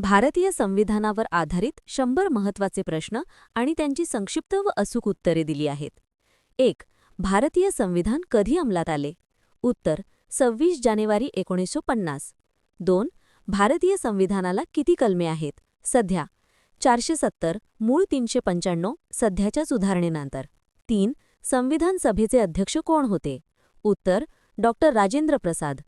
भारतीय संविधानावर आधारित शंभर महत्त्वाचे प्रश्न आणि त्यांची संक्षिप्त व अचूक उत्तरे दिली आहेत. एक भारतीय संविधान कधी अंमलात आले? उत्तर सव्वीस जानेवारी एकोणीसशे पन्नास. दोन भारतीय संविधानाला किती कलमे आहेत? सध्या चारशे सत्तर मूळ तीनशे पंच्याण्णव सध्याच्या सुधारणेनंतर तीन संविधान सभेचे अध्यक्ष कोण होते? उत्तर डॉ राजेंद्र प्रसाद.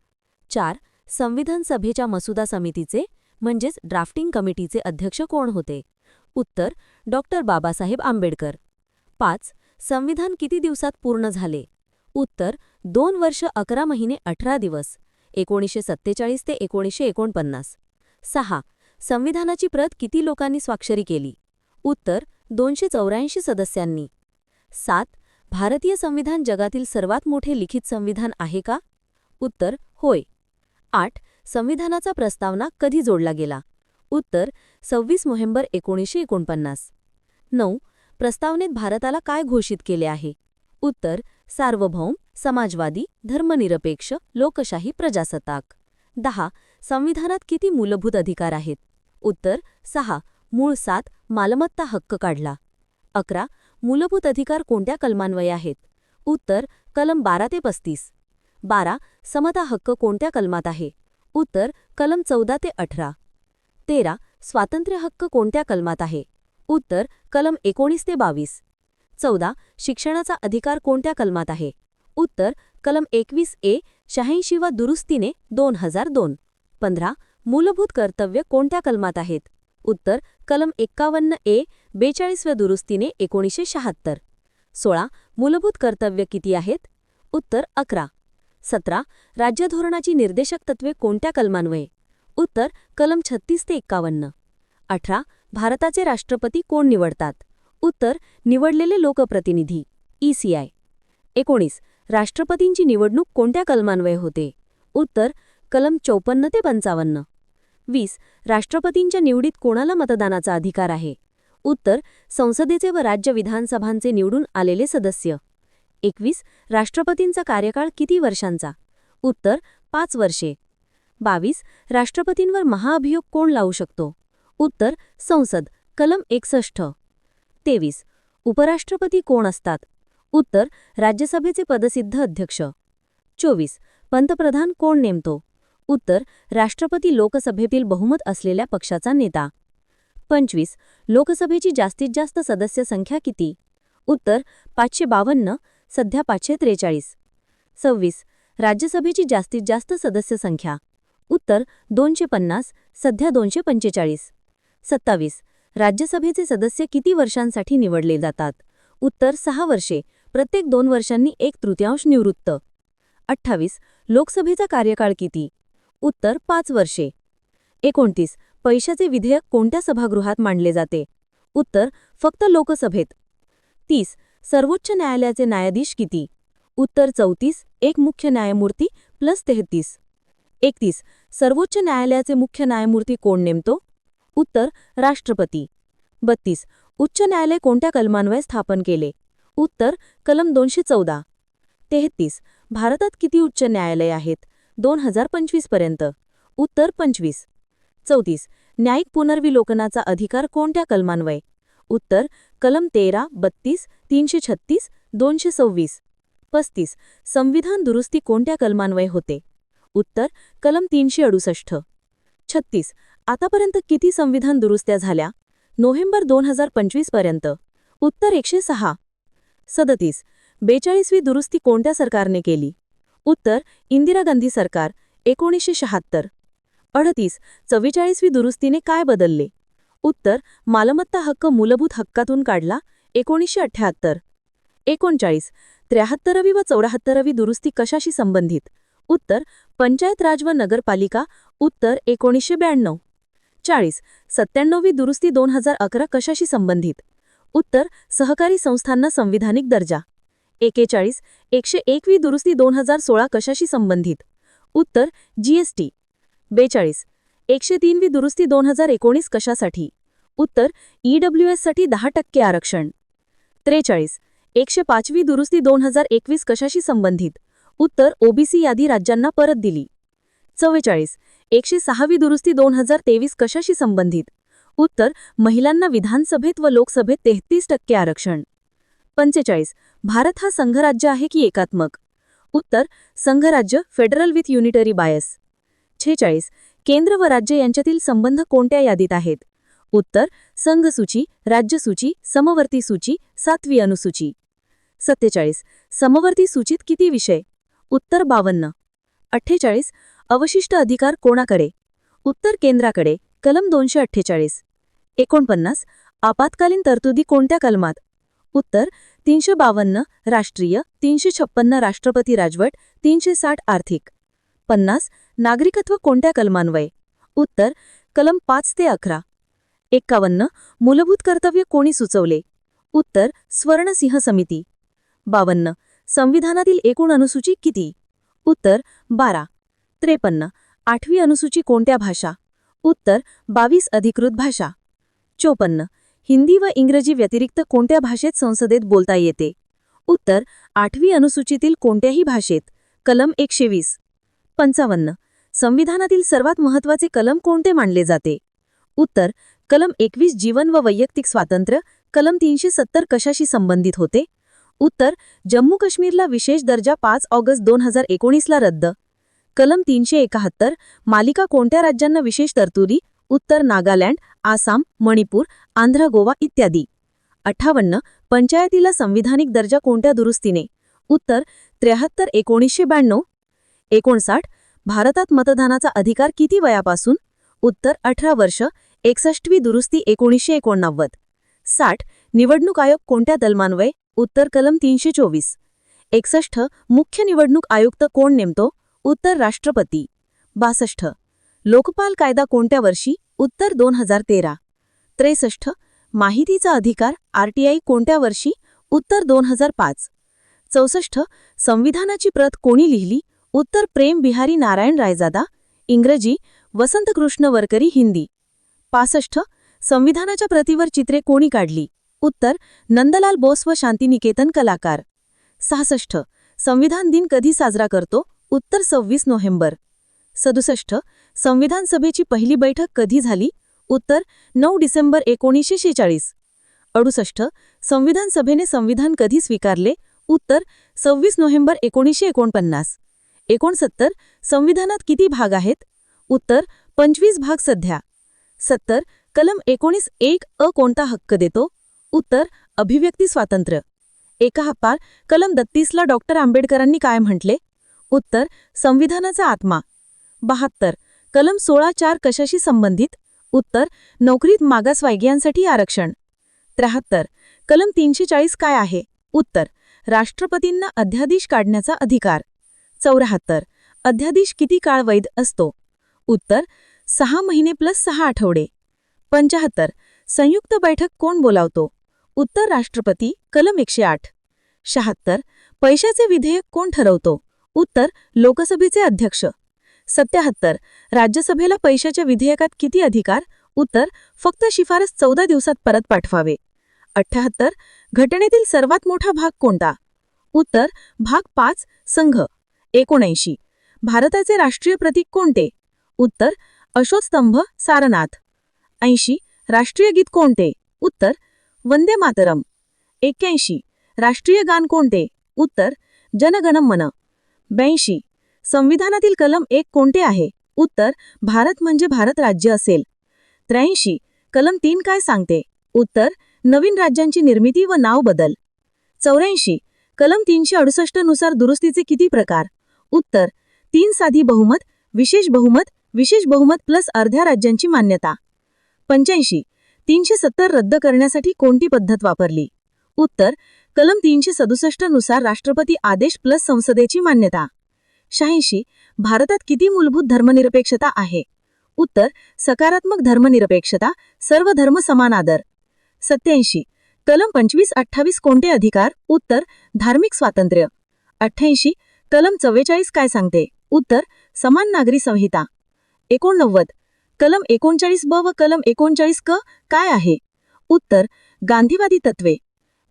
चार संविधान सभेच्या मसुदा समितीचे म्हणजेच ड्राफ्टिंग कमिटीचे अध्यक्ष कोण होते? उत्तर डॉक्टर बाबासाहेब आंबेडकर. पाच संविधान किती दिवसात पूर्ण झाले? उत्तर दोन वर्ष अकरा महिने अठरा दिवस एकोणीसशे सत्तेचाळीस ते एकोणीसशे एकोणपन्नास. सहा संविधानाची प्रत किती लोकांनी स्वाक्षरी केली? उत्तर दोनशे चौऱ्याऐंशी सदस्यांनी. सात भारतीय संविधान जगातील सर्वात मोठे लिखित संविधान आहे का? उत्तर होय. आठ संविधानाचा प्रस्तावना कधी जोडला गेला? उत्तर सव्वीस नोव्हेंबर एकोणीसशे एकोणपन्नास. नऊ प्रस्तावनेत भारताला काय घोषित केले आहे? उत्तर सार्वभौम समाजवादी धर्मनिरपेक्ष लोकशाही प्रजासत्ताक. दहा संविधानात किती मूलभूत अधिकार आहेत? उत्तर सहा मूळ सात मालमत्ता हक्क काढला. अकरा मूलभूत अधिकार कोणत्या कलमान्वये आहेत? उत्तर कलम बारा ते पस्तीस. बारा समता हक्क कोणत्या कलमात आहे? उत्तर कलम चौदा ते अठरा. तेरा स्वातंत्र्य हक्क कोणत्या कलमात आहे? उत्तर कलम एकोणीस ते बावीस. चौदा शिक्षणाचा अधिकार कोणत्या कलमात आहे? उत्तर कलम एकवीस ए शहाऐंशी वा दुरुस्तीने दोन हजार दोन. पंधरा मूलभूत कर्तव्य कोणत्या कलमात आहेत? उत्तर कलम एक्कावन्न ए बेचाळीसव्या दुरुस्तीने एकोणीसशे शहात्तर. सोळा मूलभूत कर्तव्य किती आहेत? उत्तर अकरा. सतरा राज्यधोरणाची निर्देशक तत्वे कोणत्या कलमान्वये? उत्तर कलम छत्तीस ते एक्कावन्न. अठरा भारताचे राष्ट्रपती कोण निवडतात? उत्तर निवडलेले लोकप्रतिनिधी ईसीआय एकोणीस राष्ट्रपतींची निवडणूक कोणत्या कलमान्वये होते? उत्तर कलम चौपन्न ते पंचावन्न. वीस राष्ट्रपतींच्या निवडीत कोणाला मतदानाचा अधिकार आहे? उत्तर संसदेचे व राज्य विधानसभांचे निवडून आलेले सदस्य. एकवीस राष्ट्रपतींचा कार्यकाळ किती वर्षांचा? उत्तर पाच वर्षे. बावीस राष्ट्रपतींवर महाअभियोग कोण लावू शकतो? उत्तर संसद कलम एकसष्ट. तेवीस उपराष्ट्रपती कोण असतात? उत्तर राज्यसभेचे पदसिद्ध अध्यक्ष. चोवीस पंतप्रधान कोण नेमतो? उत्तर राष्ट्रपती लोकसभेतील बहुमत असलेल्या पक्षाचा नेता. पंचवीस लोकसभेची जास्तीत जास्त सदस्य संख्या किती? उत्तर पाचशे बावन्न सध्या पाचशे त्रेचाळीस. सव्वीस. राज्यसभेची जास्तीत जास्त सदस्य संख्या. उत्तर दोनशे पन्नास सध्या दोनशे पंचेचाळीस. सत्तावीस. राज्यसभेचे सदस्य किती वर्षांसाठी निवडले जातात? उत्तर सहा वर्षे. प्रत्येक दोन वर्षांनी एक तृतीयांश निवृत्त. अठ्ठावीस. लोकसभेचा कार्यकाळ किती? उत्तर पाच वर्षे. एकोणतीस. पैशाचे विधेयक कोणत्या सभागृहात मांडले जाते? उत्तर फक्त लोकसभेत. तीस. सर्वोच्च न्यायालयाचे न्यायाधीश किती? उत्तर चौतीस एक मुख्य न्यायमूर्ती प्लस तेहतीस. एकतीस सर्वोच्च न्यायालयाचे मुख्य न्यायमूर्ती कोण नेमतो? उत्तर राष्ट्रपती. बत्तीस उच्च न्यायालय कोणत्या कलमान्वये स्थापन केले? उत्तर कलम दोनशे चौदा. तेहतीस भारतात किती उच्च न्यायालय आहेत? दोन हजार पंचवीसपर्यंत उत्तर पंचवीस. चौतीस न्यायिक पुनर्विलोकनाचा अधिकार कोणत्या कलमान्वये? उत्तर कलम तेरा बत्तीस तीनशे छत्तीस दोनशे सव्वीस. पस्तीस. संविधान दुरुस्ती कोणत्या कलमान्वये होते? उत्तर कलम तीनशे अडुसष्ट. छत्तीस. आतापर्यंत किती संविधान दुरुस्त्या झाल्या? नोव्हेंबर दोन हजार पंचवीसपर्यंत उत्तर एकशे सहा. सदतीस. बेचाळीसवी दुरुस्ती कोणत्या सरकारने केली? उत्तर इंदिरा गांधी सरकार एकोणीसशे शहात्तर. अडतीस. चव्वेचाळीसवी दुरुस्तीने काय बदलले? उत्तर मालमत्ता हक्क मूलभूत हक्कातून काढला एकोणीसशे अठ्ठ्याहत्तर एकोणचाळीस त्र्याहत्तरवी व चौऱ्याहत्तरवी दुरुस्ती कशाशी संबंधित? उत्तर पंचायत राज व नगरपालिका. उत्तर एकोणीसशे ब्याण्णव. चाळीस सत्त्याण्णववी दुरुस्ती दोन हजार अकरा कशाशी संबंधित? उत्तर सहकारी संस्थांना संविधानिक दर्जा. एकेचाळीस एकशे एकवी दुरुस्ती दोन हजार सोळा कशाशी संबंधित? उत्तर जीएसटी बेचाळीस एकशे तीनवी दुरुस्ती दोन हजार एकोणीस कशासाठी? उत्तर ईडब्ल्यूएससाठी दहा टक्के आरक्षण. त्रेचाळीस एकशे पाचवी दुरुस्ती दोन हजार एकवीस कशाशी संबंधित? उत्तर ओबीसी यादी राज्यांना परत दिली. चव्वेचाळीस एकशे सहावी दुरुस्ती दोन हजार तेवीस कशाशी संबंधित? उत्तर महिलांना विधानसभेत व लोकसभेत तेहतीस टक्के आरक्षण. पंचेचाळीस भारत हा संघराज्य आहे की एकात्मक? उत्तर संघराज्य फेडरल विथ युनिटरी बायस. छेचाळीस केंद्र व राज्य यांच्यातील संबंध कोणत्या यादीत आहेत? उत्तर संघसूची राज्यसूची समवर्ती सूची सातवी अनुसूची. सत्तेचाळीस समवर्ती सूचीत किती विषय? उत्तर बावन्न. अठ्ठेचाळीस अवशिष्ट अधिकार कोणाकडे? उत्तर केंद्राकडे कलम दोनशे अठ्ठेचाळीस. एकोणपन्नास आपत्कालीन तरतुदी कोणत्या कलमात? उत्तर तीनशे बावन्न राष्ट्रीय तीनशे छप्पन्न राष्ट्रपती राजवट तीनशे साठ आर्थिक. पन्नास नागरिकत्व कोणत्या कलमान्वये? उत्तर कलम पाच ते अकरा. एक्कावन्न मूलभूत कर्तव्य कोणी सुचवले? उत्तर स्वर्णसिंह समिती. बावन्न संविधानातील एकूण अनुसूची किती? उत्तर बारा. त्रेपन्न आठवी अनुसूची कोणत्या भाषा? उत्तर बावीस अधिकृत भाषा. चोपन्न हिंदी व इंग्रजी व्यतिरिक्त कोणत्या भाषेत संसदेत बोलता येते? उत्तर आठवी अनुसूचीतील कोणत्याही भाषेत? कलम एकशे वीस. पंचावन्न संविधानातील सर्वात महत्त्वाचे कलम कोणते मानले जाते? उत्तर कलम एकवीस जीवन व वैयक्तिक स्वातंत्र्य कलम तीनशे सत्तर कशाशी संबंधित होते? उत्तर जम्मू काश्मीरला विशेष दर्जा पाच ऑगस्ट दोन हजार एकोणीसला रद्द. कलम तीनशे एकाहत्तर मालिका कोणत्या राज्यांना विशेष तरतुदी? उत्तर नागालँड आसाम मणिपूर आंध्र गोवा इत्यादी. अठ्ठावन्न पंचायतीला संविधानिक दर्जा कोणत्या दुरुस्तीने? उत्तर त्र्याहत्तर एकोणीसशे ब्याण्णव. एकोणसाठ भारतात मतदानाचा अधिकार किती वयापासून? उत्तर अठरा वर्ष एकसष्टवी दुरुस्ती एकोणीसशे एकोणनव्वद. साठ निवडणूक आयोग कोणत्या दलमान्वये? उत्तर कलम तीनशे चोवीस. एकसष्ट मुख्य निवडणूक आयुक्त कोण नेमतो? उत्तर राष्ट्रपती. बासष्ट लोकपाल कायदा कोणत्या वर्षी? उत्तर दोन हजार तेरा. त्रेसष्ट माहितीचा अधिकार आरटीआय कोणत्या वर्षी? उत्तर दोन हजार पाच. चौसष्ट संविधानाची प्रत कोणी लिहिली? उत्तर प्रेम बिहारी नारायण रायजादा इंग्रजी वसंतकृष्ण वरकरी हिंदी. पासष्ट संविधानाच्या प्रतीवर चित्रे कोणी काढली? उत्तर नंदलाल बोस व शांतिनिकेतन कलाकार. सहासष्ट संविधान दिन कधी साजरा करतो? उत्तर सव्वीस नोव्हेंबर. सदुसष्ट संविधान सभेची पहिली बैठक कधी झाली? उत्तर नऊ डिसेंबर एकोणीसशे शेचाळीस अडुसष्ट संविधान सभेने संविधान कधी स्वीकारले? उत्तर सव्वीस नोव्हेंबर एकोणीसशे एकोणपन्नास. एकोणसत्तर संविधानात किती भाग आहेत? उत्तर पंचवीस भाग सध्या. सत्तर कलम एकोणीस एक अ कोणता हक्क देतो? उत्तर अभिव्यक्ती स्वातंत्र्य. एका हप्पार कलम दत्तीसला डॉक्टर आंबेडकरांनी काय म्हटले? उत्तर संविधानाचा आत्मा. बहात्तर कलम सोळा चार कशाशी संबंधित? उत्तर नोकरीत मागासवर्गीयांसाठी आरक्षण. त्र्याहत्तर कलम तीनशे चाळीस काय आहे? उत्तर राष्ट्रपतींना अध्यादेश काढण्याचा अधिकार. चौऱ्याहत्तर. अध्यादेश किती काळ वैध असतो? उत्तर सहा महिने प्लस सहा आठवडे. पंचाहत्तर. संयुक्त बैठक कोण बोलावतो? उत्तर राष्ट्रपती कलम एकशे आठ. शहात्तर. पैशाचे विधेयक कोण ठरवतो? उत्तर लोकसभेचे अध्यक्ष. सत्याहत्तर. राज्यसभेला पैशाच्या विधेयकात किती अधिकार? उत्तर फक्त शिफारस चौदा दिवसात परत पाठवावे. अठ्ठ्याहत्तर घटनेतील सर्वात मोठा भाग कोणता? उत्तर भाग पाच संघ. एकोणऐंशी. भारताचे राष्ट्रीय प्रतीक कोणते? उत्तर अशोकस्तंभ सारनाथ. ऐंशी. राष्ट्रीय गीत कोणते? उत्तर वंदे मातरम. एक्क्याऐंशी. राष्ट्रीय गान कोणते? उत्तर जनगणम मन ब्याऐंशी. संविधानातील कलम एक कोणते आहे? उत्तर भारत म्हणजे भारत राज्य असेल. त्र्याऐंशी. कलम तीन काय सांगते? उत्तर नवीन राज्यांची निर्मिती व नाव बदल. चौऱ्याऐंशी. कलम तीनशे अडुसष्टनुसार दुरुस्तीचे किती प्रकार? उत्तर तीन साधी बहुमत विशेष बहुमत विशेष बहुमत प्लस अर्ध्या राज्यांची मान्यता. पंच्याऐंशी तीनशे सत्तर रद्द करण्यासाठी कोणती पद्धत वापरली? उत्तर कलम तीनशे सदुसष्टनुसार राष्ट्रपती आदेश प्लस संसदेची मान्यता. शहाऐंशी भारतात किती मूलभूत धर्मनिरपेक्षता आहे? उत्तर सकारात्मक धर्मनिरपेक्षता सर्व धर्म समान आदर. सत्याऐंशी कलम पंचवीस अठ्ठावीस कोणते अधिकार? उत्तर धार्मिक स्वातंत्र्य. अठ्ठ्याऐंशी कलम चव्वेचाळीस काय सांगते? उत्तर समान नागरी संहिता. एकोणनव्वद. कलम एकोणचाळीस ब व कलम एकोणचाळीस क काय आहे? उत्तर गांधीवादी तत्वे.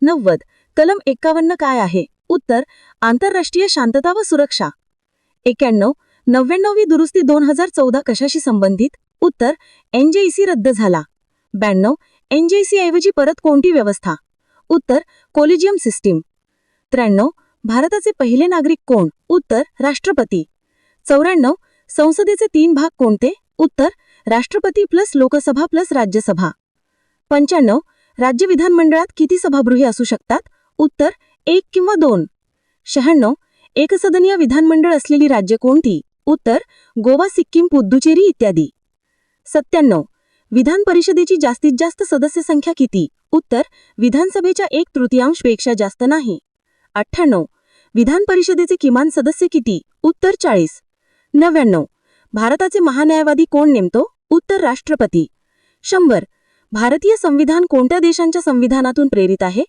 नव्वद. कलम एक्कावन्न काय आहे? उत्तर आंतरराष्ट्रीय शांतता व सुरक्षा. एक्याण्णव नव्याण्णवी दुरुस्ती दोन हजार चौदा कशाशी संबंधित? उत्तर एनजेईसी रद्द झाला. ब्याण्णव. एनजेईसी ऐवजी परत कोणती व्यवस्था? उत्तर कोलिजियम सिस्टीम. त्र्याण्णव. भारताचे पहिले नागरिक कोण? उत्तर राष्ट्रपती. चौऱ्याण्णव संसदेचे तीन भाग कोणते? उत्तर राष्ट्रपती प्लस लोकसभा प्लस राज्यसभा. पंच्याण्णव राज्य विधानमंडळात किती सभागृहे असू शकतात? उत्तर एक किंवा दोन. शहाण्णव एकसदनीय विधानमंडळ असलेली राज्य कोणती? उत्तर गोवा सिक्कीम पुद्दुचेरी इत्यादी. सत्त्याण्णव विधान परिषदेची जास्तीत जास्त सदस्य संख्या किती? उत्तर विधानसभेच्या एक तृतीयांशपेक्षा जास्त नाही. अठ्ठ्याण्णव. विधान परिषदेचे किमान सदस्य किती? उत्तर चाळीस. नव्याण्णव. भारताचे महान्यायवादी कोण नेमतो? उत्तर राष्ट्रपती. शंभर. भारतीय संविधान कोणत्या देशांच्या संविधानातून प्रेरित आहे?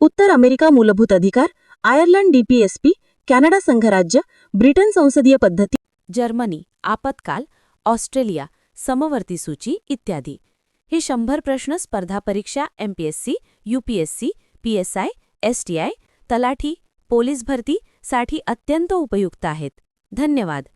उत्तर अमेरिका मूलभूत अधिकार आयर्लंड डीपीएसपी कॅनडा संघराज्य ब्रिटन संसदीय पद्धती जर्मनी आपत्काल ऑस्ट्रेलिया समवर्ती सूची इत्यादी. हे शंभर प्रश्न स्पर्धा परीक्षा एमपीएससी यूपीएससी पीएसआय एसटीआय तलाठी पोलीस भरती साठी अत्यंत उपयुक्त आहेत. धन्यवाद.